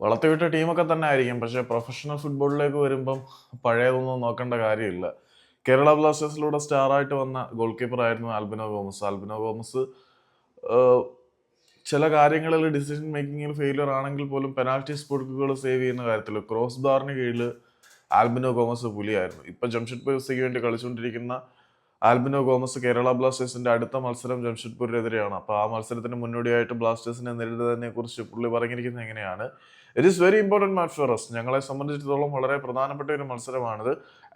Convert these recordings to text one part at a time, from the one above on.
വളർത്തിവിട്ട ടീമൊക്കെ തന്നെ ആയിരിക്കും. പക്ഷേ പ്രൊഫഷണൽ ഫുട്ബോളിലേക്ക് വരുമ്പം പഴയതൊന്നും നോക്കേണ്ട കാര്യമില്ല. കേരള ബ്ലാസ്റ്റേഴ്സിലൂടെ സ്റ്റാറായിട്ട് വന്ന ഗോൾ കീപ്പർ ആയിരുന്നു ആൽബിനോ ഗോമസ്. ആൽബിനോ ഗോമസ് ചില കാര്യങ്ങളിൽ ഡിസിഷൻ മേക്കിങ്ങിൽ ഫെയിലിയർ ആണെങ്കിൽ പോലും പെനാൽറ്റി സ്പോട്ടുകൾ സേവ് ചെയ്യുന്ന കാര്യത്തിൽ ക്രോസ് ബാറിന് കീഴിൽ ആൽബിനോ ഗോമസ് പുലിയായിരുന്നു. ഇപ്പം ജംഷഡ്പൂർ സിക്ക് വേണ്ടി കളിച്ചുകൊണ്ടിരിക്കുന്ന ആൽബിനോ ഗോമസ് കേരള ബ്ലാസ്റ്റേഴ്സിന്റെ അടുത്ത മത്സരം ജംഷഡ്പൂരിനെതിരെയാണ്. അപ്പോൾ ആ മത്സരത്തിന് മുന്നോടിയായിട്ട് ബ്ലാസ്റ്റേഴ്സിനെ നേരിടുന്നതിനെ കുറിച്ച് പുള്ളി പറഞ്ഞിരിക്കുന്നത് എങ്ങനെയാണ്? It is very important match for us ഞങ്ങളെ സംബന്ധിച്ചിടത്തോളം വളരെ പ്രധാനപ്പെട്ട ഒരു മത്സരമാണിത്.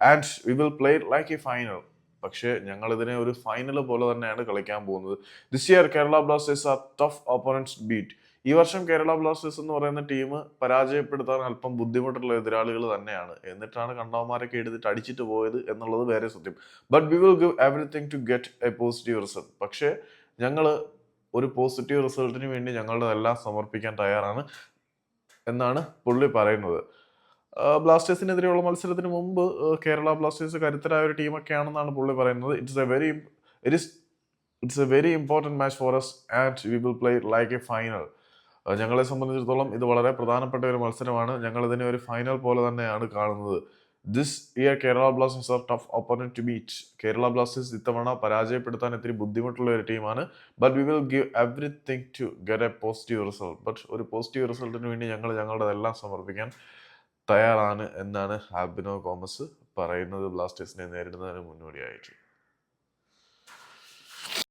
And we will play like a final പക്ഷേ ഞങ്ങൾ ഇതിനെ ഒരു ഫൈനൽ പോലെ തന്നെയാണ് കളിക്കാൻ പോകുന്നത്. This year Kerala Blasters are tough opponents beat ഈ വർഷം കേരള ബ്ലാസ്റ്റേഴ്സ് എന്ന് പറയുന്ന ടീം പരാജയപ്പെടുത്താൻ അല്പം ബുദ്ധിമുട്ടുള്ള എതിരാളികൾ തന്നെയാണ്. എന്നിട്ടാണ് കണ്ടവന്മാരൊക്കെ എടുത്തിട്ട് അടിച്ചിട്ട് പോയത് എന്നുള്ളത് വേറെ സത്യം. But we will give everything to get a positive result പക്ഷേ ഞങ്ങൾ ഒരു പോസിറ്റീവ് റിസൾട്ടിന് വേണ്ടി ഞങ്ങളുടെ എല്ലാം സമർപ്പിക്കാൻ തയ്യാറാണ് എന്നാണ് പുള്ളി പറയുന്നത്. ബ്ലാസ്റ്റേഴ്സിനെതിരെയുള്ള മത്സരത്തിന് മുമ്പ് കേരള ബ്ലാസ്റ്റേഴ്സ് കരുത്തരായ ഒരു ടീമൊക്കെയാണെന്നാണ് പുള്ളി പറയുന്നത്. It's a very it is it's a very important match for us and we will play like a final ഞങ്ങളെ സംബന്ധിച്ചിടത്തോളം ഇത് വളരെ പ്രധാനപ്പെട്ട ഒരു മത്സരമാണ്. ഞങ്ങൾ ഇതിനെ ഒരു ഫൈനൽ പോലെ തന്നെയാണ് കാണുന്നത്. This year Kerala Blasters are tough opponent to beat Kerala Blasters ഇത്തവണ പരാജയപ്പെടുത്താൻ ഇത്തിരി ബുദ്ധിമുട്ടുള്ള ഒരു ടീമാണ് but we will give everything to get a positive result but ഒരു പോസിറ്റീവ് റിസൾട്ടിന് വേണ്ടി ഞങ്ങൾ ഞങ്ങളുടെ എല്ലാം സമർപ്പിക്കാൻ തയ്യാറാണ് എന്നാണ് ആബിനോ കോമസ് പറയുന്നത്. ബ്ലാസ്റ്റേഴ്സിനെ നേരിടുന്നതിന് മുന്നോടിയായിട്ട്.